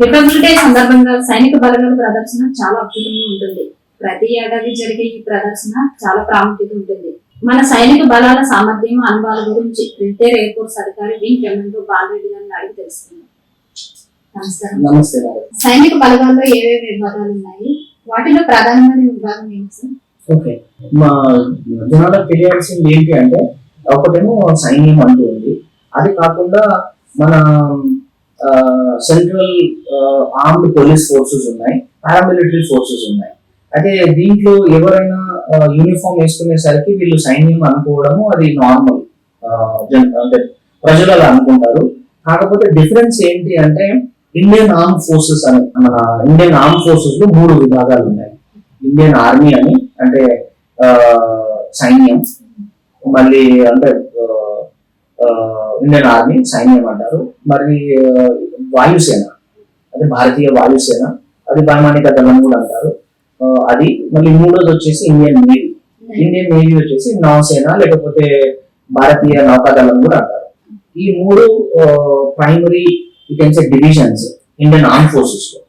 Republic Day సందర్భంగా సైనిక బలగాల ప్రదర్శన చాలా అద్భుతంగా ఉంటుంది. ప్రతి ఏడాది జరిగే ఈ ప్రదర్శన చాలా ప్రాముఖ్యత ఉంటుంది. మన సైనిక బలాల సామర్థ్యం అనుభవాల గురించి రిటైర్ ఎయిర్ ఫోర్స్ అధికారి వి కెమెంటో బాలరెడ్డి గారిని అడిగి తెలుసుకుందాం. నమస్కారం. సైనిక బలగాల్లో ఏవేవి విభాగాలు ఉన్నాయి? వాటిలో ప్రధానమైన విభాగం ఏంటి సార్? ఓకే. మా తెలియాల్సింది ఏంటి అంటే ఒకటేమో సైన్యం అంటూ ఉంది. అది కాకుండా మన సెంట్రల్ ఆర్మ్డ్ పోలీస్ ఫోర్సెస్ ఉన్నాయి పారామిలిటరీ ఫోర్సెస్ ఉన్నాయి. అయితే దీంట్లో ఎవరైనా యూనిఫామ్ వేసుకునేసరికి వీళ్ళు సైన్యం అనుకోవడము అది నార్మల్ అంటే ప్రజలు అలా అనుకుంటారు. కాకపోతే డిఫరెన్స్ ఏంటి అంటే ఇండియన్ ఆర్మ్ ఫోర్సెస్ అని మన ఇండియన్ ఆర్మ్ ఫోర్సెస్లో మూడు విభాగాలు ఉన్నాయి. ఇండియన్ ఆర్మీ అని అంటే సైన్యం మళ్ళీ అంటే ఇండియన్ ఆర్మీ సైన్యం అంటారు. మరి వాయుసేన అదే భారతీయ వాయుసేన అది వైమానిక దళం కూడా అంటారు. అది మళ్ళీ మూడోది వచ్చేసి ఇండియన్ నేవీ. ఇండియన్ నేవీ వచ్చేసి నౌసేన లేకపోతే భారతీయ నౌకాదళం కూడా అంటారు. ఈ మూడు ప్రైమరీ కెన్సే డివిజన్స్ ఇండియన్ ఆర్మ్ ఫోర్సెస్లో.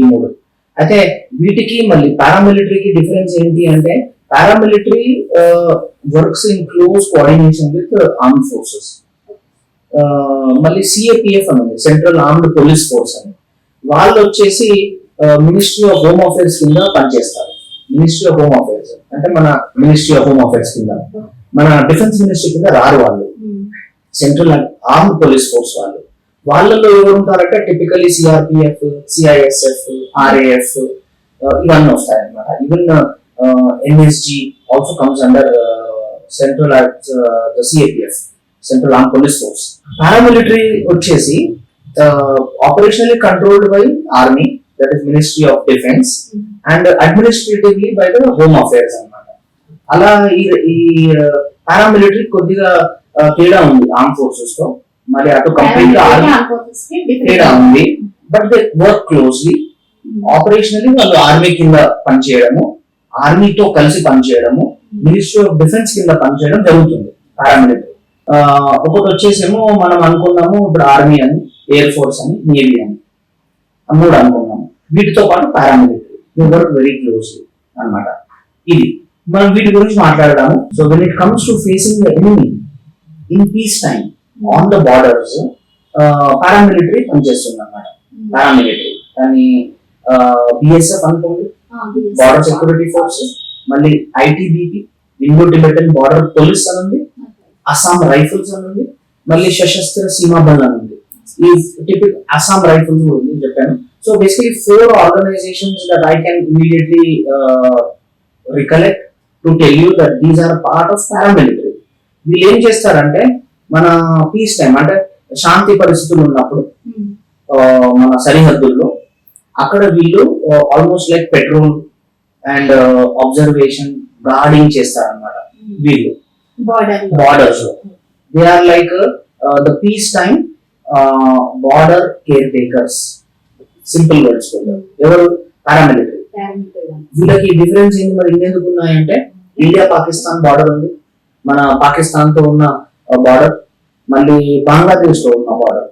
ఈ మూడు. అయితే వీటికి మళ్ళీ పారామిలిటరీకి డిఫరెన్స్ ఏంటి అంటే paramilitary works in close coordination with armed forces మళ్ళీ సిఏపిఎఫ్ అని ఉంది సెంట్రల్ ఆర్మ్డ్ పోలీస్ ఫోర్స్ అని. వాళ్ళు వచ్చేసి మినిస్ట్రీ ఆఫ్ హోమ్ అఫైర్స్ కింద పనిచేస్తారు. మినిస్ట్రీ ఆఫ్ హోమ్ అఫైర్స్ అంటే మన మినిస్ట్రీ ఆఫ్ హోమ్ అఫైర్స్ కింద. మన డిఫెన్స్ మినిస్ట్రీ కింద రారు వాళ్ళు. సెంట్రల్ ఆర్మ్డ్ పోలీస్ ఫోర్స్ వాళ్ళు. వాళ్ళలో ఎవరు ఉంటారంటే టిపికలీ సిఆర్పిఎఫ్ సిఐఎస్ఎఫ్ ఆర్ఏఎఫ్ ఇవన్నీ వస్తాయి అనమాట even NSG also comes under central the CAPF central arm police force paramilitary వచ్చేసి operationally controlled by army that is ministry of defence and administratively by the home affairs అన్నమాట అలా ఈ ఈ paramilitary కొద్దిగా uh, తేడా ఉంది ఆర్మ్ ఫోర్సెస్తో. మరి అటు కంప్లీట్గా తేడా ఉంది. But they work closely operationally వాళ్ళు ఆర్మీ కింద పనిచేయడము. ఆర్మీతో కలిసి పనిచేయడము మినిస్ట్రీ ఆఫ్ డిఫెన్స్ కింద పనిచేయడం జరుగుతుంది పారామిలిటరీ ఒకటి వచ్చేసేమో మనం అనుకున్నాము ఇప్పుడు ఆర్మీ అని ఎయిర్ ఫోర్స్ అని నేవీ అని. మూడు అనుకున్నాము. వీటితో పాటు పారామిలిటరీ వర్క్ వెరీ క్లోజ్లీ అన్నమాట. ఇది. మనం వీటి గురించి మాట్లాడదాము. So when it comes to facing the enemy in peace time on the borders paramilitary పనిచేస్తుంది అన్నమాట పారామిలిటరీ కానీ బిఎస్ఎఫ్ అనుకోండి. బార్డర్ సెక్యూరిటీ ఫోర్స్ మళ్ళీ ITBP Indo Tibetan border police అని ఉంది అస్సాం రైఫిల్స్ అని ఉంది మళ్ళీ సశస్త్ర సీమా బల్ అని ఉంది. ఈ టిపిక్ అస్సాం రైఫిల్స్ ఉంది చెప్పాను. So basically four organisations that I can immediately recollect to tell you that these are part of paramilitary వీళ్ళు ఏం చేస్తారంటే మన పీస్ టైం అంటే శాంతి పరిస్థితులు ఉన్నప్పుడు ఆ, మన సరిహద్దుల్లో అక్కడ వీళ్ళు almost like patrol and observation guarding చేస్తారన్నమాట వీళ్ళు. Border బార్డర్స్లో. They are like the peace time border caretakers simple words ఎవరు? పారామిలిటరీ వీళ్ళకి డిఫరెన్స్ ఏంటి మరి? ఇంకెందుకు ఉన్నాయంటే ఇండియా పాకిస్తాన్ బార్డర్ ఉంది. మన పాకిస్తాన్తో ఉన్న బార్డర్ మళ్ళీ బంగ్లాదేశ్తో ఉన్న బార్డర్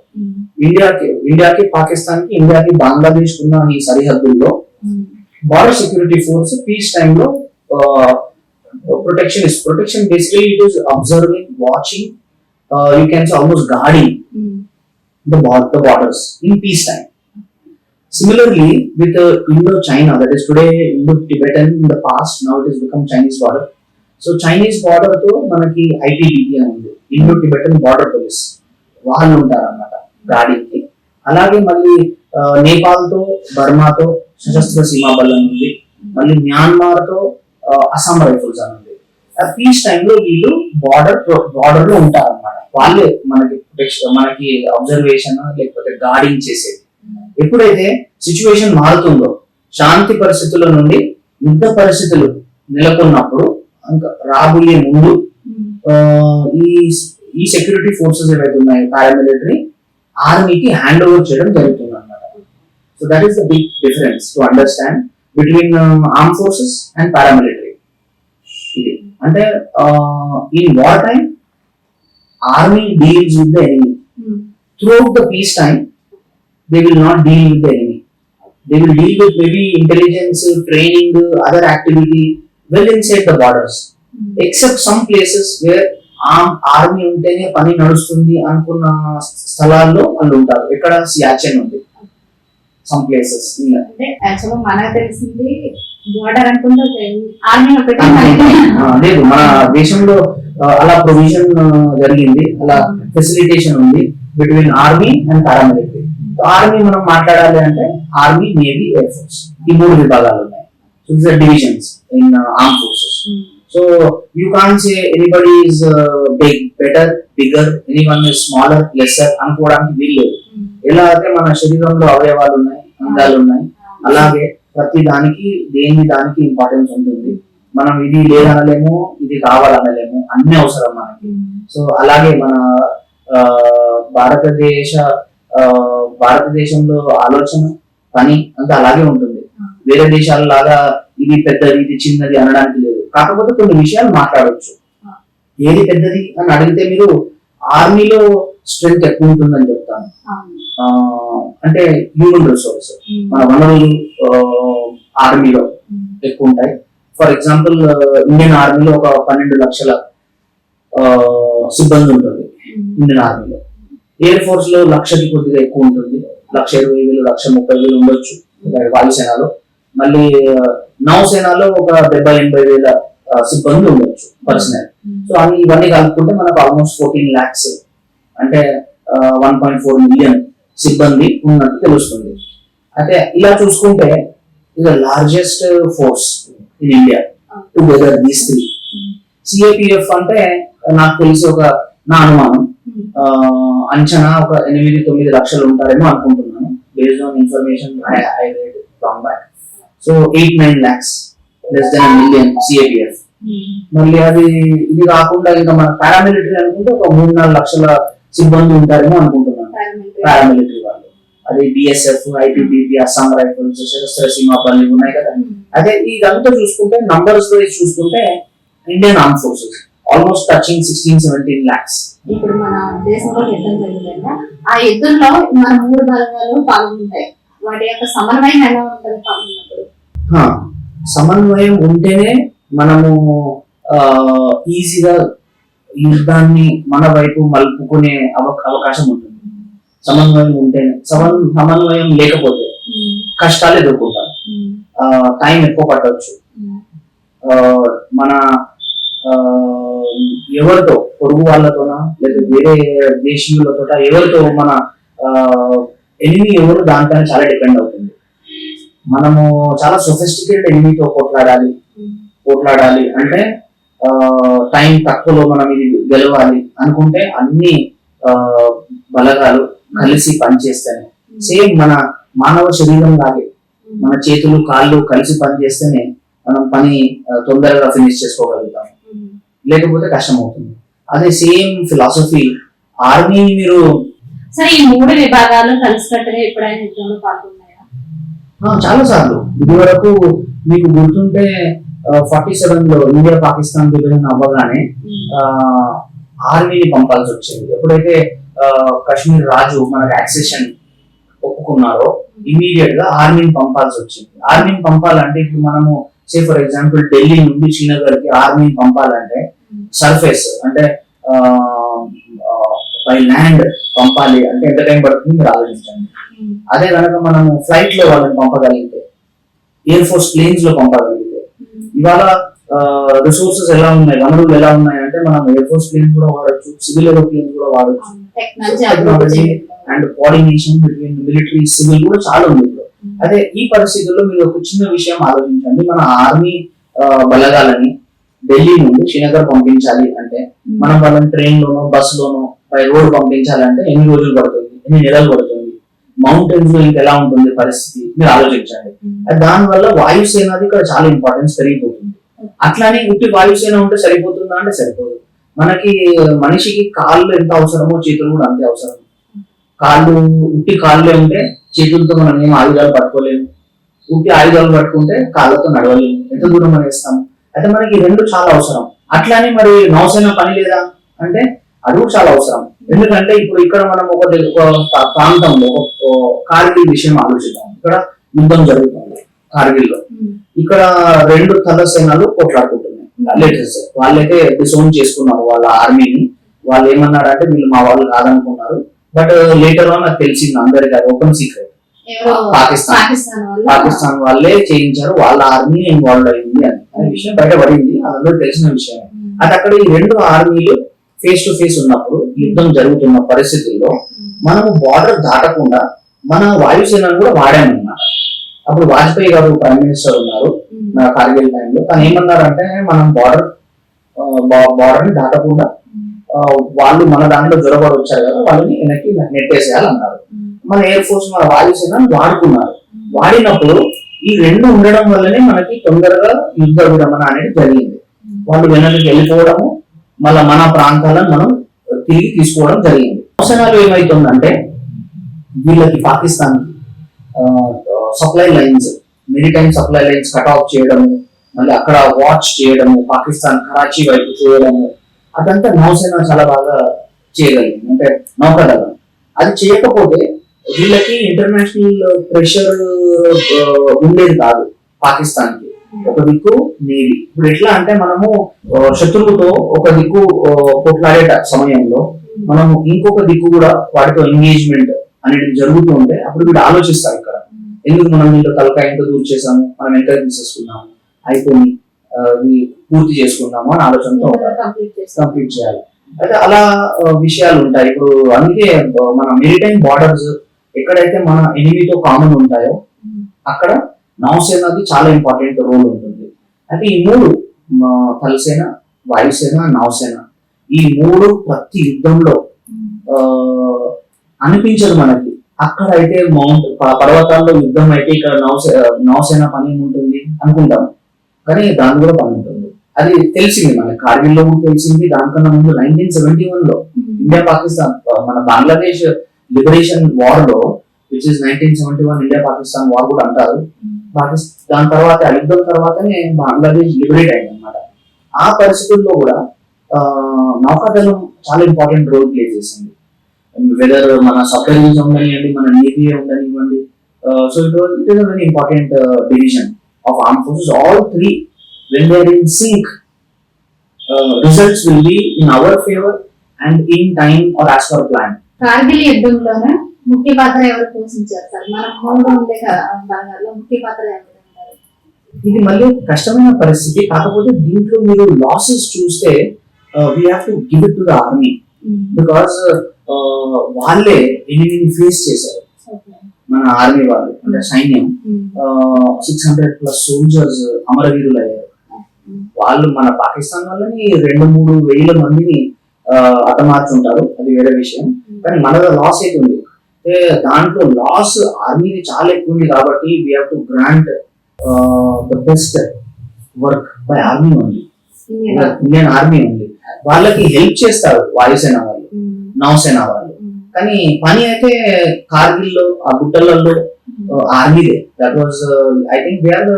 ఇండియాకి ఇండియాకి పాకిస్తాన్కి ఇండియాకి బంగ్లాదేశ్ ఉన్న ఈ సరిహద్దుల్లో బార్డర్ సెక్యూరిటీ ఫోర్స్ పీస్ టైంలో protection is protection basically it is observing watching you can almost guarding the, bor- the borders in peacetime. Similarly, with uh, Indo-China, that is today Indo-Tibetan in the past, now it has become Chinese border. So Chinese బార్డర్తో మనకి ITBP అని ఉంది Indo Tibetan border police వాళ్ళు ఉంటారు అన్నమాట అలాగే మళ్ళీ నేపాల్తో బర్మాతో సశస్త్ర సీమా బలం ఉంది. మళ్ళీ మ్యాన్మార్తో ఆ, అస్సాం రైఫిల్స్ అని ఉంది. పీస్ టైంలో వీళ్ళు బార్డర్ బార్డర్లో ఉంటారు అనమాట వాళ్ళే మనకి మనకి అబ్జర్వేషన్ లేకపోతే గార్డింగ్ చేసేది. ఎప్పుడైతే సిచ్యువేషన్ మారుతుందో శాంతి పరిస్థితుల నుండి యుద్ధ పరిస్థితులు నెలకొన్నప్పుడు ఇంకా రాబోయే ముందు ఈ ఈ సెక్యూరిటీ ఫోర్సెస్ ఏవైతే ఉన్నాయో పారామిలిటరీ ఆర్మీకి హ్యాండ్ ఓవర్ చేయడం జరుగుతుంది అన్నమాట so that is the big difference to understand between arm forces and paramilitary ఇది. అంటే in war time army deals with the enemy throughout the peace time, they will not deal with the enemy they will deal with maybe intelligence training other activity well inside the borders except some places where army ఉంటేనే పని నడుస్తుంది అనుకున్న స్థలాల్లో వాళ్ళు ఉంటారు. ఎక్కడ సియాచెన్ ఉంది? Some places అంటే యాక్చువల్గా మనకు తెలిసింది బోర్డర్ అనుకుంటే ఆర్మీ ఒకటి లేదు మన దేశంలో అలా ప్రొవిజన్ జరిగింది. అలా ఫెసిలిటేషన్ ఉంది between army and paramilitary army మనం మాట్లాడాలి అంటే ఆర్మీ నేవీ ఎయిర్ ఫోర్స్ ఈ మూడు విభాగాలు ఉన్నాయి. So divisions in arm forces so you can say anybody is big better bigger any one is smaller lesser అనుకోవడానికి వీల్లేదు. ఎలా అయితే మన శరీరంలో అవయవాలు ఉన్నాయి అంగాలు ఉన్నాయి అలాగే ప్రతి దానికి దేని దానికి ఇంపార్టెన్స్ ఉంటుంది. మనం ఇది లేదనలేము ఇది కావాలనలేము అన్ని అవసరం మనకి. సో అలాగే మన ఆ, భారతదేశ భారతదేశంలో ఆలోచన పని అంతా అలాగే ఉంటుంది. వేరే దేశాల లాగా ఇది పెద్దది ఇది చిన్నది అనడానికి లేదు. కాకపోతే కొన్ని విషయాలు మాట్లాడవచ్చు ఏది పెద్దది అని అడిగితే మీరు ఆర్మీలో స్ట్రెంగ్త్ ఎక్కువ ఉంటుందని చెప్తాను. అంటే హ్యూమన్ రిసోర్స్ మన వనరులు ఆర్మీలో ఎక్కువ ఉంటాయి. ఫర్ ఎగ్జాంపుల్ ఇండియన్ ఆర్మీలో ఒక పన్నెండు లక్షల సిబ్బంది ఉంటుంది ఇండియన్ ఆర్మీలో. ఎయిర్ ఫోర్స్లో లక్షకి కొద్దిగా ఎక్కువ ఉంటుంది. లక్ష ఇరవై వేలు లక్ష ముప్పై వేలు ఉండొచ్చు. వాయుసేనలో. మళ్ళీ నౌసేనలో ఒక డెబ్బై ఎనభై వేల సిబ్బంది ఉండొచ్చు పర్సనల్. సో అన్ని ఇవన్నీ కలుపుకుంటే మనకు ఆల్మోస్ట్ ఫోర్టీన్ ల్యాక్స్ అంటే వన్ పాయింట్ ఫోర్ మిలియన్ సిబ్బంది ఉన్నట్టు తెలుస్తుంది. అయితే ఇలా చూసుకుంటే ఇది largest force in India together these three CAPF అంటే నాకు తెలిసి ఒక నా అనుమానం. అంచనా ఒక ఎనిమిది తొమ్మిది లక్షలు ఉంటారేమో అనుకుంటున్నాను. Based on information I read long back so eight nine lakhs less than million CAPF మళ్ళీ అది ఇది కాకుండా ఇంకా మన పారామిలిటరీ అనుకుంటే ఒక మూడు నాలుగు లక్షల సిబ్బంది ఉంటారేమో అనుకుంటున్నాను. పారామిలిటరీ వాళ్ళు. అది BSF ITBP Assam rifles Sashastra Seema Bal ఉన్నాయి కదా. అదే ఇదంతా చూసుకుంటే నంబర్స్ వైజ్ చూసుకుంటే Indian arm forces almost touching sixteen seventeen lakhs ఇప్పుడు మన దేశంలో యుద్ధం జరిగిందంటే. ఆ యుద్ధంలో మన మూడు బలగాలు పాల్గొంటాయి. వాటి యొక్క సమన్వయం ఎలా ఉంటుంది పాల్గొన్నప్పుడు సమన్వయం ఉంటేనే మనము ఈజీగా యుద్ధాన్ని మన వైపు మలుపుకునే అవ- అవకాశం ఉంటుంది. సమన్వయం ఉంటేనే. సమన్ సమన్వయం లేకపోతే కష్టాలు ఎదుర్కొంటాం. టైం ఎక్కువ పట్టవచ్చు ఆ, మన ఆ, ఎవరితో పొరుగు వాళ్ళతోనా లేదా వేరే దేశీయులతో ఎవరితో మన ఎనిమి ఎవరు దానిపైన చాలా డిపెండ్ అవుతుంది. మనము చాలా సొఫిస్టికేటెడ్ ఎనిమితో పోట్లాడాలి పోట్లాడాలి అంటే టైం తక్కువలో మనం ఇది గెలవాలి అనుకుంటే అన్ని బలగాలు కలిసి పనిచేస్తేనే. సేమ్ మన మానవ శరీరం లాగే మన చేతులు కాళ్ళు కలిసి పనిచేస్తేనే మనం పని తొందరగా ఫినిష్ చేసుకోగలుగుతాం. లేకపోతే కష్టం అవుతుంది అదే సేమ్ ఫిలాసఫీ ఆర్మీ మీరు సరే ఈ మూడు విభాగాలు కలిసికట్టుగా ఎప్పుడైనా యుద్ధంలో చాలా సార్లు. ఇది వరకు మీకు గుర్తుంటే ఫార్టీ సెవెన్లో ఇండియా పాకిస్తాన్ విభజన అవ్వగానే ఆర్మీని పంపాల్సి వచ్చింది. ఎప్పుడైతే కాశ్మీర్ రాజు మనకు యాక్సెషన్ ఒప్పుకున్నారో ఇమీడియట్గా ఆర్మీని పంపాల్సి వచ్చింది. ఆర్మీని పంపాలంటే ఇప్పుడు మనము సే ఫర్ ఎగ్జాంపుల్ ఢిల్లీ నుండి శ్రీనగర్కి ఆర్మీని పంపాలంటే సర్ఫేస్ అంటే బై ల్యాండ్ పంపాలి. అంటే ఎంత టైం పడుతుంది మీరు ఆలోచించండి. అదే కనుక మనం ఫ్లైట్లో వాళ్ళని పంపగలిగితే ఎయిర్ ఫోర్స్ ప్లేన్స్లో పంపగలిగితే ఇవాళ రిసోర్సెస్ ఎలా ఉన్నాయి వనరులు ఎలా ఉన్నాయి అంటే మనం ఎయిర్ ఫోర్స్ ప్లేన్స్ కూడా వాడచ్చు సివిల్ ఏరోప్లేన్స్ కూడా వాడచ్చు. Technology and coordination between military civil కూడా చాలా ఉంది ఇప్పుడు. అదే ఈ పరిస్థితుల్లో మీరు ఒక చిన్న విషయం ఆలోచించండి. మన ఆర్మీ బలగాలని ఢిల్లీ నుండి శ్రీనగర్ పంపించాలి అంటే మనం వాళ్ళని ట్రైన్ లోనో బస్ లోనో బై రోడ్ పంపించాలంటే ఎన్ని రోజులు పడుతుంది? ఎన్ని నెలలు పడుతుంది? మౌంటైన్స్లో ఇంకెలా ఉంటుంది పరిస్థితి? మీరు ఆలోచించండి. అది దానివల్ల వాయుసేనది ఇక్కడ చాలా ఇంపార్టెన్స్ పెరిగిపోతుంది. అట్లానే ఉట్టి వాయుసేన ఉంటే సరిపోతుందా అంటే సరిపోదు. మనకి మనిషికి కాళ్ళు ఎంత అవసరమో చేతులు కూడా అంతే అవసరం. కాళ్ళు ఉట్టి కాళ్ళే ఉంటే చేతులతో మనం ఏం ఆయుధాలు పట్టుకోలేము. ఉట్టి ఆయుధాలు పట్టుకుంటే కాళ్ళతో నడవలేము. ఎంత దూరం మనం వేస్తాము అయితే మనకి రెండు చాలా అవసరం. అట్లానే మరి నౌసేన పని లేదా? అంటే అది కూడా చాలా అవసరం. ఎందుకంటే ఇప్పుడు ఇక్కడ మనం ఒక ప్రాంతంలో కార్గిల్ విషయం ఆలోచిద్దాం. ఇక్కడ యుద్ధం జరుగుతుంది కార్గిల్లో ఇక్కడ రెండు తల సేనలు కొట్లాడుకుంటున్నాయి. లేటెస్ట్ వాళ్ళైతే డిసోన్ చేసుకున్నారు వాళ్ళ ఆర్మీని. వాళ్ళు ఏమన్నారంటే వీళ్ళు మా వాళ్ళు కాదనుకున్నారు. బట్ లేటర్ ఆన్ నాకు తెలిసింది అందరికి అది ఓపెన్ సీక్రెట్ పాకిస్తాన్. పాకిస్తాన్ వాళ్ళు? చేయించారు. వాళ్ళ ఆర్మీ ఇన్వాల్వ్ అయింది అని విషయం బయటపడింది. అదందరూ తెలిసిన విషయం అది అక్కడ ఈ రెండు ఆర్మీలు ఫేస్ టు ఫేస్ ఉన్నప్పుడు యుద్ధం జరుగుతున్న పరిస్థితుల్లో మనము బార్డర్ దాటకుండా మన వాయుసేనను కూడా వాడామన్నమాట. అప్పుడు వాజ్పేయి గారు ప్రైమ్ మినిస్టర్ ఉన్నారు నా కార్గిల్ టైంలో. తను ఏమన్నారంటే మనం బార్డర్ బార్డర్ని దాటకుండా వాళ్ళు మన దాంట్లో జ్వరపడి వచ్చారు కదా వాళ్ళని వెనక్కి నెట్టేసేయాలన్నారు. మన ఎయిర్ ఫోర్స్ మన వాయుసేన వాడుకున్నారు. వాడినప్పుడు ఈ రెండు ఉండడం వల్లనే మనకి తొందరగా యుద్ధ విరమణ అనేది జరిగింది. వాళ్ళు వెనక్కి వెళ్ళిపోవడము మళ్ళీ మన ప్రాంతాలను మనం తిరిగి తీసుకోవడం జరిగింది. అవసరాలు ఏమైతుందంటే వీళ్ళకి Pakistan supply lines maritime supply lines cut off చేయడము మళ్ళీ అక్కడ వాచ్ చేయడము పాకిస్తాన్ కరాచీ వైపు చూడడము అదంతా నౌసేన చాలా బాగా చేయగలిగింది. అంటే నౌకదళం. అది చేయకపోతే వీళ్ళకి ఇంటర్నేషనల్ ప్రెషర్ ఉండేది కాదు పాకిస్తాన్ ఒక దిక్కు నేవీ ఇప్పుడు ఎట్లా అంటే మనము శత్రువుతో ఒక దిక్కు ఆ, కొట్లాడే ట- సమయంలో మనము ఇంకొక దిక్కు కూడా వాటితో ఎంగేజ్మెంట్ అనేది జరుగుతూ ఉంటే అప్పుడు వీడు ఆలోచిస్తారు ఇక్కడ. ఎందుకు మనం దీంట్లో తలకాయ ఎంత దూరం చేసాము మనం ఎంత తీసేసుకున్నాము? అయిపోయి పూర్తి చేసుకున్నాము అని ఆలోచనతో కంప్లీట్ చేయాలి. అయితే అలా విషయాలు ఉంటాయి. ఇప్పుడు అందుకే మన మెరిటైమ్ బార్డర్స్ ఎక్కడైతే మన ఎనిమితో కామన్ ఉంటాయో అక్కడ నౌసేనది చాలా ఇంపార్టెంట్ రోల్ ఉంటుంది. అయితే ఈ మూడు థలసేన వాయుసేన నౌసేన ఈ మూడు ప్రతి యుద్ధంలో అనిపించదు మనకి. అక్కడ అయితే మౌంట్ పర్వతాల్లో యుద్ధం అయితే ఇక్కడ నౌసే నౌసేన పని ఉంటుంది అనుకుంటాం. కానీ దాని కూడా పని ఉంటుంది. అది తెలిసింది మనకి. కార్గిల్లో కూడా తెలిసింది. దానికన్నా ముందు నైన్టీన్ సెవెంటీ వన్లో ఇండియా పాకిస్తాన్ మన Bangladesh liberation వార్లో which is nineteen seventy one India Pakistan war కూడా అంటారు. పాకిస్తాన్ దాని తర్వాత యుద్ధం తర్వాతనే బంగ్లాదేశ్ లిబరేట్ అయింది అనమాట ఆ పరిస్థితుల్లో కూడా నౌకాదళం చాలా ఇంపార్టెంట్ రోల్ ప్లే చేసింది. వెదర్ మన సప్లైన్స్ ఉండనివ్వండి మన నేవీ ఉండనివ్వండి so it was it is very important division of arm forces all three when they're in sync results will be in our favour and in time are as per plan Kargil యుద్ధంలోనే? ముఖ్య పాత్ర ఎవరు పోషించారు sir? మన హోంలో ఉండే భాగాల్లో ముఖ్య పాత్ర ఎవరు ఇది మళ్ళీ కష్టమైన పరిస్థితి. కాకపోతే దీంట్లో మీరు లాసెస్ చూస్తే we have to give it to the army because వాళ్ళే ఎనిమిది ఫేస్ చేశారు. మన ఆర్మీ వాళ్ళు అంటే సైన్యం. సిక్స్ హండ్రెడ్ ప్లస్ సోల్జర్స్ అమరవీరులు అయ్యారు. వాళ్ళు మన పాకిస్తాన్ వాళ్ళని రెండు మూడు వేల మందిని హతమార్చుంటారు అది వేరే విషయం. కానీ మనలో లాస్ అయితే ఉంది. అంటే దాంట్లో లాస్ ఆర్మీది చాలా ఎక్కువ ఉంది కాబట్టి we have to grant the best work by army ఉంది ఇండియన్ ఆర్మీ ఉంది వాళ్ళకి హెల్ప్ చేస్తారు వాయుసేన వాళ్ళు నౌసేన వాళ్ళు. కానీ పని అయితే కార్గిల్లో ఆ గుట్టలలో ఆర్మీదే that was I think they are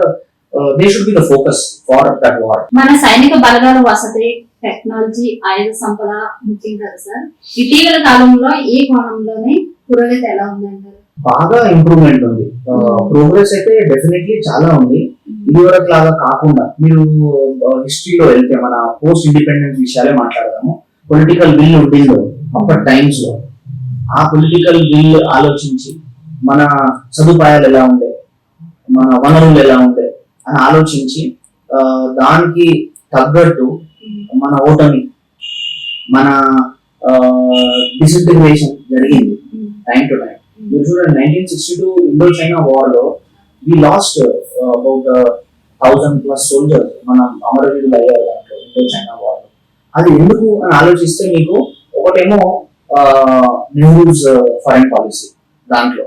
they should be the focus for that war మన సైనిక బలగాల వసతి టెక్నాలజీ ఆయుధ సంపద ముఖ్యం కదా సార్? ఇటీవల కాలంలో ఈ కోణంలోనే పురోగతి ఎలా ఉందంటారు? బాగా ఇంప్రూవ్మెంట్ ఉంది. ప్రోగ్రెస్ అయితే డెఫినెట్లీ చాలా ఉంది. ఇది వరకు లాగా కాకుండా మీరు హిస్టరీలో వెళ్తే మన పోస్ట్ ఇండిపెండెన్స్ విషయాలే మాట్లాడదాము. పొలిటికల్ విల్ ఉండిందో అప్పటి టైమ్స్లో. ఆ పొలిటికల్ విల్ ఆలోచించి మన సదుపాయాలు ఎలా ఉండే మన వనరులు ఎలా ఉండే అని ఆలోచించి దానికి తగ్గట్టు మన ఓటమి మన డిసింటిగ్రేషన్ జరిగింది. టైం టు టైం మీరు చూడండి nineteen sixty two Indo China వార్లో we lost about thousand plus soldiers మనం అమరవీరులు అయ్యారు దాంట్లో ఇండో చైనా వార్లో అది ఎందుకు అని ఆలోచిస్తే మీకు ఒకటేమో నెహ్రూస్ ఫారెన్ పాలసీ దాంట్లో.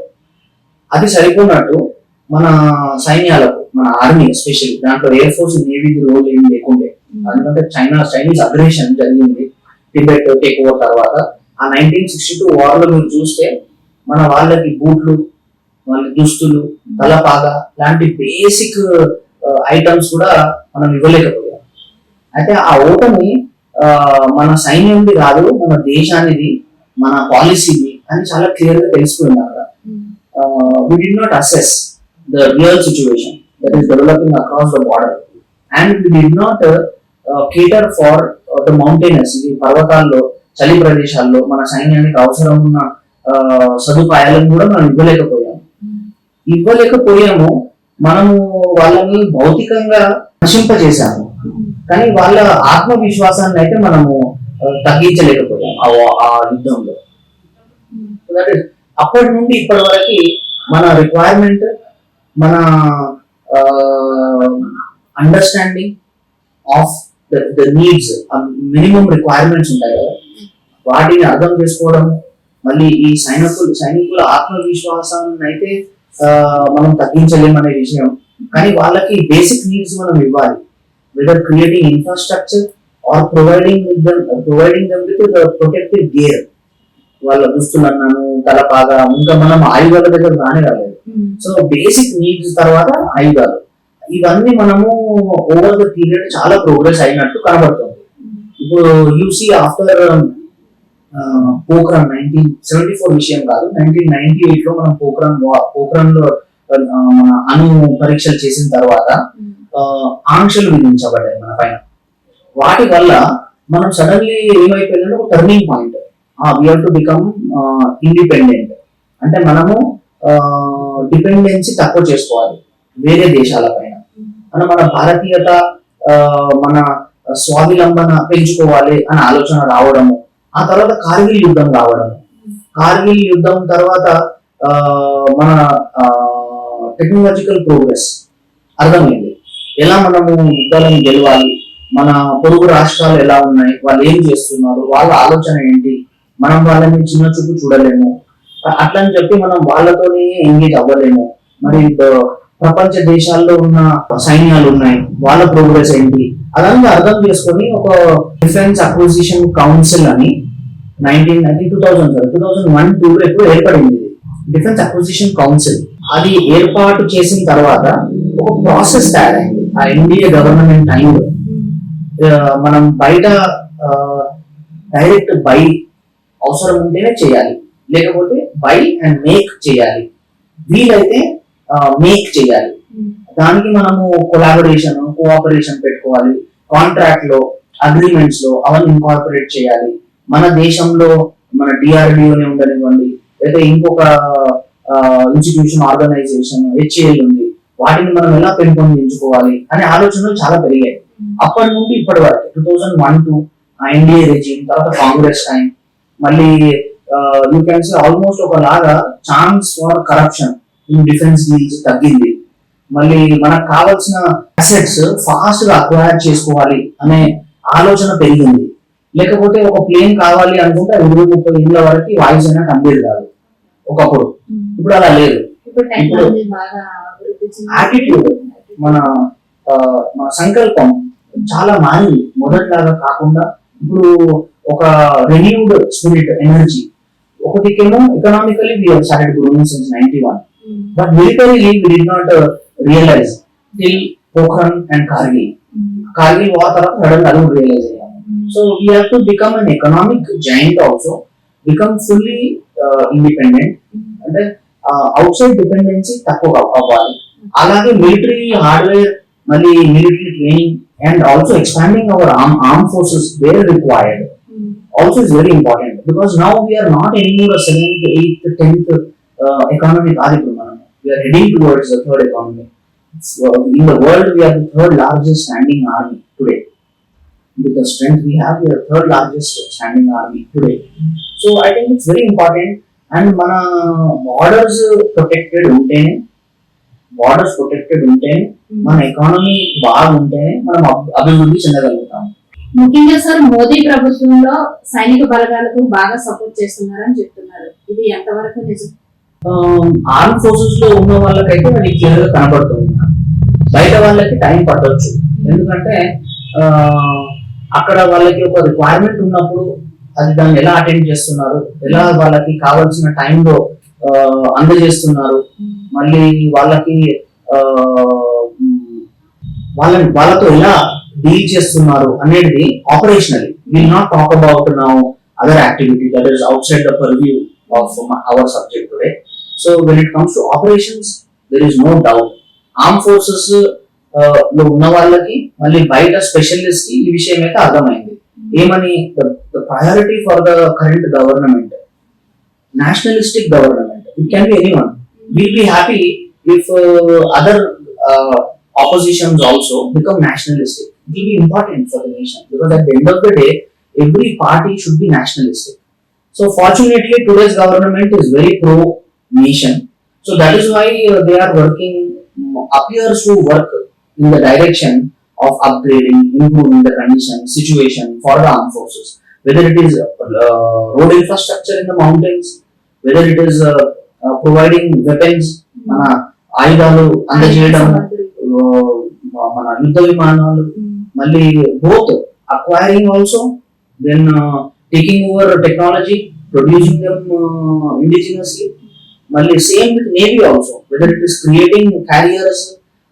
అది సరిపోయినట్టు మన సైన్యాలకు మన ఆర్మీ ఎస్పెషల్లీ దాంట్లో ఎయిర్ ఫోర్స్ నేవీ రోల్ ఏమి లేకుండే. ఎందుకంటే చైనా చైనీస్ అగ్రేషన్ జరిగింది. టిబెట్ టేక్ ఓవర్ తర్వాత ఆ నైన్టీన్ సిక్స్టీ టూ వార్లో మీరు చూస్తే మన వాళ్ళకి బూట్లు వాళ్ళ దుస్తులు తలపాగా లాంటి బేసిక్ ఐటమ్స్ కూడా మనం ఇవ్వలేకపోయాం. అయితే ఆ ఓటమి మన సైన్యంది కాదు మన దేశానిది మన పాలసీది అని చాలా క్లియర్గా తెలిసిపోయింది అక్కడ. We did not assess the real situation that is developing across the border and we did not cater for the mountaineers ఇది పర్వతాల్లో చలి ప్రదేశాల్లో మన సైన్యానికి అవసరం ఉన్న ఆ, సదుపాయాలను కూడా మనం ఇవ్వలేకపోయాము. ఇవ్వలేకపోయాము మనము వాళ్ళని భౌతికంగా నశింపజేశాము. కానీ వాళ్ళ ఆత్మవిశ్వాసాన్ని అయితే మనము తగ్గించలేకపోయాము తగ్గించలేకపోయాం ఆ యుద్ధంలో. అప్పటి నుండి ఇప్పటి వరకు మన రిక్వైర్మెంట్ మన understanding of the needs minimum requirements ఉంటాయి కదా. వాటిని అర్థం చేసుకోవడం మళ్ళీ ఈ సైనికులు సైనికుల ఆత్మవిశ్వాసాన్ని అయితే మనం తగ్గించలేమనే విషయం. కానీ వాళ్ళకి బేసిక్ నీడ్స్ మనం ఇవ్వాలి. Whether creating infrastructure or providing with them providing them with protective gear వాళ్ళ దుస్తులు అన్నాను తలపాగా ఇంకా మనం ఆయుధాల దగ్గర రానే రాలేదు. సో బేసిక్ నీడ్స్ తర్వాత ఆయుధాలు. ఇవన్నీ మనము ఓవర్ ద పీరియడ్ చాలా ప్రోగ్రెస్ అయినట్టు కనబడుతుంది. ఇప్పుడు you see after Pokhran nineteen seventy four విషయం కాదు నైన్టీన్ నైన్టీ ఎయిట్లో మనం పోక్రాన్ పోక్రాన్లో మన అణు పరీక్షలు చేసిన తర్వాత ఆంక్షలు విధించబడ్డాయి మన పైన. వాటి వల్ల మనం సడన్లీ ఏమైపోయిందంటే ఒక turning point we to become independent అంటే మనము డిపెండెన్సీ తక్కువ చేసుకోవాలి వేరే దేశాల పైన. మన మన భారతీయత మన స్వావలంబన పెంచుకోవాలి అనే ఆలోచన రావడము ఆ తర్వాత కార్గిల్ యుద్ధం కావడం కార్గిల్ యుద్ధం తర్వాత ఆ, మన టెక్నాలజికల్ ప్రోగ్రెస్ అర్థమైంది. ఎలా మనము యుద్ధాలను గెలవాలి మన పొరుగు రాష్ట్రాలు ఎలా ఉన్నాయి వాళ్ళు ఏం చేస్తున్నారు వాళ్ళ ఆలోచన ఏంటి మనం వాళ్ళని చిన్న చూపు చూడలేము. అట్లా అని చెప్పి మనం వాళ్ళతోనే ఎంగేజ్ అవ్వలేము. మరి ప్రపంచ దేశాల్లో ఉన్న సైన్యాలు ఉన్నాయి వాళ్ళ ప్రోగ్రెస్ ఏంటి అదంతా అర్థం చేసుకొని ఒక డిఫెన్స్ అక్విజిషన్ కౌన్సిల్ అని nineteen ninety two thousand two thousand one two ఎప్పుడు ఏర్పడింది. డిఫెన్స్ అక్విజిషన్ కౌన్సిల్ అది ఏర్పాటు చేసిన తర్వాత ఒక ప్రాసెస్ తయారైంది ఆ ఎన్డీఏ గవర్నమెంట్ టైంలో మనం బయట డైరెక్ట్ బై అవసరం ఉంటేనే చేయాలి. లేకపోతే బై అండ్ మేక్ చేయాలి. వీలైతే మేక్ చేయాలి. దానికి మనము కొలాబరేషన్ కోఆపరేషన్ పెట్టుకోవాలి. కాంట్రాక్ట్లో అగ్రిమెంట్స్లో అవన్నీ ఇన్కార్పొరేట్ చేయాలి. మన దేశంలో మన డిఆర్డిఓనే ఉండనివ్వండి లేదా ఇంకొక ఇన్స్టిట్యూషన్ ఆర్గనైజేషన్ హెచ్ఏఎల్ ఉంది వాటిని మనం ఎలా పెంపొందించుకోవాలి అనే ఆలోచనలు చాలా పెరిగాయి. అప్పటి నుండి ఇప్పటి వరకు two thousand one two NDA regime తర్వాత కాంగ్రెస్ టైం మళ్ళీ యూ క్యాన్ సీ ఆల్మోస్ట్ ఒక లాగా chance for corruption in defence deals తగ్గింది. మళ్ళీ మనకు కావాల్సిన అసెట్స్ ఫాస్ట్గా అక్వైర్ చేసుకోవాలి అనే ఆలోచన పెరిగింది. లేకపోతే ఒక ప్లేన్ కావాలి అనుకుంటే ఇరవై ముప్పై ఏళ్ళ వరకు వాయిస్ అయినా కంప్లీట్ కాదు. ఒకప్పుడు. ఇప్పుడు అలా లేదు. ఇప్పుడు Attitude. మన మన సంకల్పం చాలా మారింది. మొదట్లాగా కాకుండా ఇప్పుడు ఒక renewed spirit energy ఒకటికేమో economically we started growing since ninety one. But militarily we did not realise till Pokhran and Kargil. Kargil war తర్వాత సడన్ అది రియలైజ్ అయ్యాము ఉమ్. So we have to become an economic giant also become fully independent అంటే outside dependency తక్కువ అవ్వాలి అలాగే military hardware మళ్ళీ military training and also expanding our arm arm forces were required um. also is very important because now we are not anymore a seventh, eighth, tenth uh, economy కాదు ఇప్పుడు మనం we are heading towards the third economy. So, in the world, we are With the strength we have, we are third largest standing army today. So I think it's very important. And మన borders protected ఉంటేనే borders protected ఉంటేనే మన economy బాగుంటేనే మనం అభివృద్ధి చెందగలుగుతాం. ముఖ్యంగా sir Modi ప్రభుత్వంలో సైనిక బలగాలకు బాగా సపోర్ట్ చేస్తున్నారని చెప్తున్నారు. ఇది ఎంతవరకు నిజం? ఆర్మ్ ఫోర్సెస్లో ఉన్న వాళ్ళకైతే అది క్లియర్గా కనపడుతుంది బయట వాళ్ళకి టైం పట్టొచ్చు. ఎందుకంటే ఆ, అక్కడ వాళ్ళకి ఒక రిక్వైర్మెంట్ ఉన్నప్పుడు అది దాన్ని ఎలా అటెండ్ చేస్తున్నారు? ఎలా వాళ్ళకి కావాల్సిన టైంలో అందజేస్తున్నారు? మళ్ళీ వాళ్ళకి వాళ్ళని వాళ్ళతో ఎలా డీల్ చేస్తున్నారు అనేది operational will not talk about now other activity that is outside the purview of our subject today so when it comes to operations there is no doubt arm forces లో ఉన్న వాళ్ళకి మళ్ళీ బయట స్పెషలిస్ట్ కి ఈ విషయం అయితే అర్థమైంది ఏమని the priority for the current government nationalistic government. It can be anyone. We'll be happy if uh, other uh, oppositions also become nationalistic. It will be important for the nation because at the end of the day, every party should be nationalistic. So fortunately, today's government is very pro nation. So that is why uh, they are working, mm, appears to work in the direction of upgrading, improving the condition, situation for the armed forces. Whether it is uh, road infrastructure in the mountains, whether it is uh, uh, providing weapons, మన ఆయుధాలు అందజేయడం uh, మన యుద్ధ విమానాలు మళ్ళీ both acquiring also then taking over technology producing them indigenously మళ్ళీ same with navy also whether it is creating carriers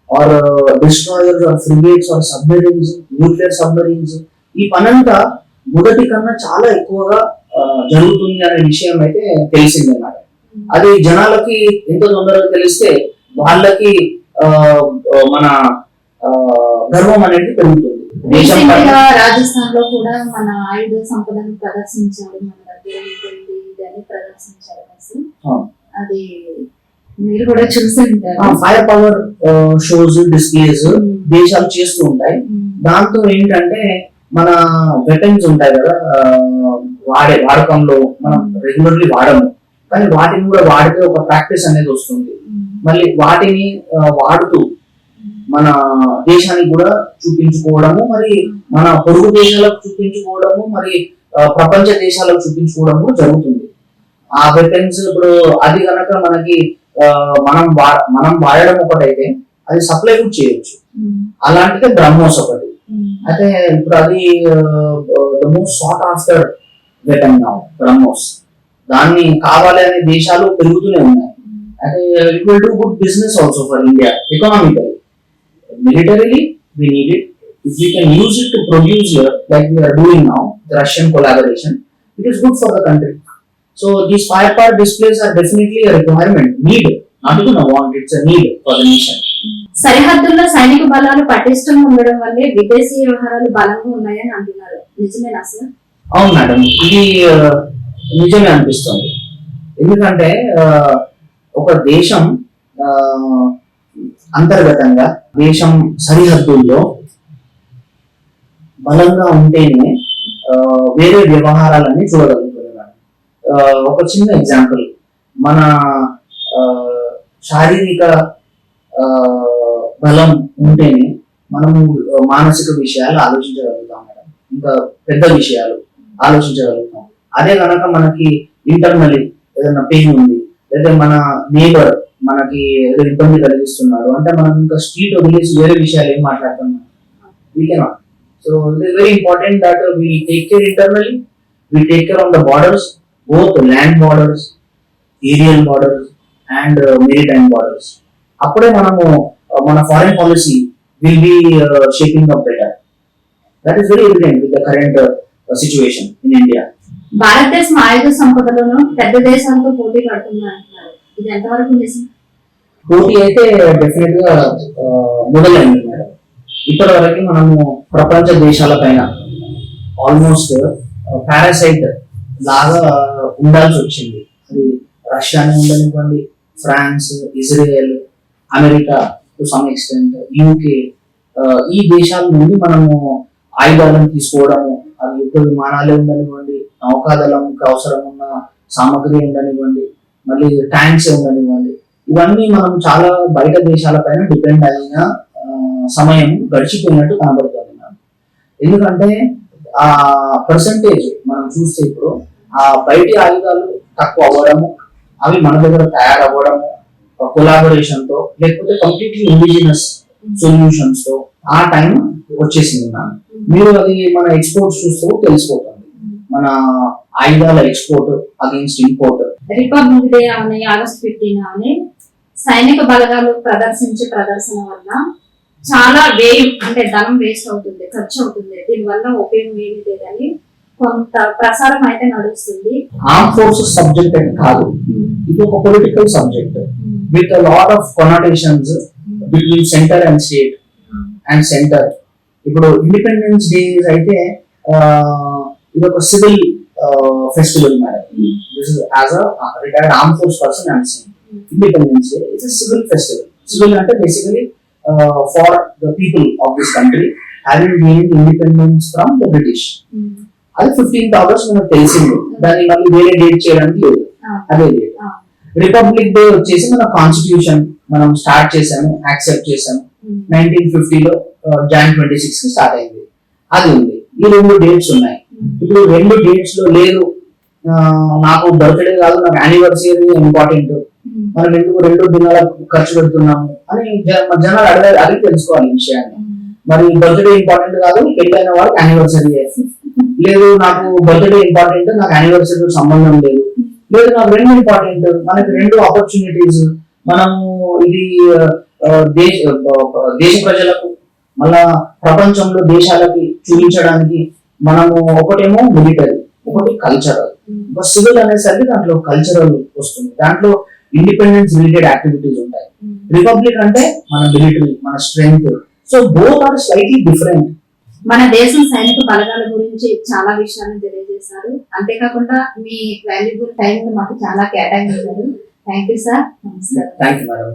or destroyers or frigates or submarines nuclear submarines ఈ పనంతా మొదటి కన్నా చాలా ఎక్కువగా జరుగుతుంది అనే విషయం అయితే తెలిసింది అన్నమాట అది జనాలకి ఎంత తొందరగా తెలిస్తే వాళ్ళకి మన ఆ, గర్వం అనేది పెరుగుతుంది. రాజస్థాన్లో కూడా మన ఆయుధ సంపదను ప్రదర్శించారు మన దగ్గర ప్రదర్శించారు. అది మీరు కూడా చూసి ఫైర్ పవర్ షోస్ డిస్ప్లేస్. దేశాలు చేస్తూ ఉంటాయి. దాంతో ఏంటంటే మన వెపన్స్ ఉంటాయి కదా వాడే వాడకంలో మనం రెగ్యులర్లీ వాడము కానీ వాటిని కూడా వాడితే ఒక ప్రాక్టీస్ అనేది వస్తుంది. మళ్ళీ వాటిని వాడుతూ మన దేశానికి కూడా చూపించుకోవడము మరి మన పొరుగు దేశాలకు చూపించుకోవడము మరి ప్రపంచ దేశాలకు చూపించుకోవడం కూడా జరుగుతుంది ఆ వెపన్స్ ఇప్పుడు అది కనుక మనకి మనం వా- మనం వాడడం ఒకటైతే అది సప్లై కూడా చేయొచ్చు. ఉమ్. అలాంటిదే బ్రహ్మోస్ ఒకటి. ఉమ్. అయితే ఇప్పుడు అది the most sought after weapon now BrahMos దాన్ని కావాలి అనే దేశాలు పెరుగుతూనే ఉన్నాయి. అయితే it will do good business also for India economical militarily we need it if we can use it to produce like we are doing now the Russian collaboration it is good for the country so these five part displace are definitely requirement need not to want it's need for the nation సరిహద్దుల్లో సైనిక బలాలు పటిష్టంగా ఉండడం వల్లే విదేశీ వ్యవహారాలు బలంగా ఉన్నాయని అంటున్నారు. నిజమేనా సార్ అవును మేడం ఇది నిజమే అనిపిస్తుంది. ఎందుకంటే ఒక దేశం అంతర్గతంగా దేశం సరిహద్దుల్లో బలంగా ఉంటేనే వేరే వ్యవహారాలన్నీ ఆ, ఒక చిన్న ఎగ్జాంపుల్ మన శారీరక బలం ఉంటేనే మనము మానసిక విషయాలు ఆలోచించగలుగుతాం మేడం. ఇంకా పెద్ద విషయాలు ఆలోచించగలుగుతాం. అదే కనుక మనకి ఇంటర్నల్ ఏదైనా పెయిన్ ఉంది లేదా మన నేబర్ మనకి ఏదో ఇబ్బంది కలిగిస్తున్నారు అంటే మనం ఇంకా స్ట్రీట్ వదిలేసి వేరే విషయాలు ఏం మాట్లాడుతున్నాం we cannot so it is very important that we take care internally we take care on the borders both land borders aerial borders and maritime borders అప్పుడే మనము uh, మన foreign policy will be shaping up better that is very evident with the current situation in India భారతదేశం ఆయుధ సంపదలోనూ పెద్ద దేశాలతో పోటీ పడుతుంది ఇది ఎంతవరకు నిజం? పోటీ అయితే డెఫినెట్గా ఆ, మొదలైంది మేడం. ఇప్పటి వరకు మనము ప్రపంచ దేశాల పైన ఆల్మోస్ట్ పారాసైట్ లాగా ఉండాల్సి వచ్చింది. అది రష్యానే ఉండనివ్వండి France Israel America to some extent UK ఈ దేశాల నుండి మనము ఆయుధాలను తీసుకోవడము అది యుద్ధ విమానాలే ఉండనివ్వండి నౌకాదళంకి అవసరం ఉన్న సామగ్రి ఉండనివ్వండి మళ్ళీ ట్యాంక్స్ ఉండనివ్వండి. ఇవన్నీ మనం చాలా బయట దేశాల పైన డిపెండ్ అయిన సమయం గడిచిపోయినట్టు కనబడుతుంది. ఎందుకంటే ఆ పర్సంటేజ్ మనం చూస్తే ఇప్పుడు ఆ బయటి ఆయుధాలు తక్కువ అవ్వడము అవి మన దగ్గర తయారవ్వడము కొలాబరేషన్తో లేకపోతే కంప్లీట్లీ ఇండిజినస్ సొల్యూషన్స్తో ఆ టైం వచ్చేసింది నాకు మీరు అది మన ఎక్స్పోర్ట్స్ చూస్తే తెలిసిపోతుంది. మన ఆయుధాల export against import Republic Day అని ఆగస్ట్ ఫిఫ్టీన్ అని సైనిక బలగాలు ప్రదర్శించే ప్రదర్శన వల్ల చాలా వ్యయం అంటే ధనం వేస్ట్ అవుతుంది ఖర్చు అవుతుంది. దీనివల్ల ఉపయోగం ఏమీ లేదని కొంత ప్రసారం అయితే నడుస్తుంది. ఆర్మ్ ఫోర్సెస్ సబ్జెక్ట్ అని కాదు. ఇది ఒక political subject with lot of connotations between centre and state and centre ఇప్పుడు ఇండిపెండెన్స్ డేస్ అయితే ఇది ఒక civil festival madam. This as retired arm force person and Independence Day it's civil festival civil అంటే basically for the people of this country having gain independence from the British అది fifteenth August మనకు తెలిసింది. దాన్ని మళ్ళీ వేరే date చేయడానికి లేదు. అదే డేట్ రిపబ్లిక్ డే వచ్చేసి మన కాన్స్టిట్యూషన్ మనం స్టార్ట్ చేసాము యాక్సెప్ట్ చేసాము నైన్టీన్ ఫిఫ్టీలో జాన్ ట్వంటీ సిక్స్కి స్టార్ట్ అయింది. అది ఉంది. ఈ రెండు డేట్స్ ఉన్నాయి. ఇప్పుడు రెండు డేట్స్లో లేదు. నాకు బర్త్డే కాదు నాకు యానివర్సరీ ఇంపార్టెంట్ మనం ఎందుకు రెండు దినాలకు ఖర్చు పెడుతున్నాము అని జనాలు అడిగి అడిగి తెలుసుకోవాలి ఈ విషయాన్ని. మరి బర్త్డే ఇంపార్టెంట్ కాదు పెళ్ళైన వాడికి యానివర్సరీ లేదు నాకు బర్త్డే ఇంపార్టెంట్ నాకు యానివర్సరీ సంబంధం లేదు. లేదు నాకు రెండు ఇంపార్టెంట్ మనకి రెండు ఆపర్చునిటీస్ మనము ఇది దేశ దేశ ప్రజలకు మళ్ళా ప్రపంచంలో దేశాలకి చూపించడానికి మనము ఒకటేమో మిలిటరీ ఒకటి కల్చరల్ సివిల్ అనేసరికి దాంట్లో కల్చరల్ వస్తుంది. దాంట్లో ఇండిపెండెన్స్ రిలేటెడ్ యాక్టివిటీస్ ఉంటాయి. రిపబ్లిక్ అంటే మన మిలిటరీ మన strength so both are slightly different మన దేశం సైనిక బలగాల గురించి చాలా విషయాలను తెలియజేశారు. అంతేకాకుండా మీ వాల్యుబుల్ టైం మాకు చాలా కేటాయించారు. థ్యాంక్ యూ సార్ నమస్కారం థ్యాంక్ యూ మేడం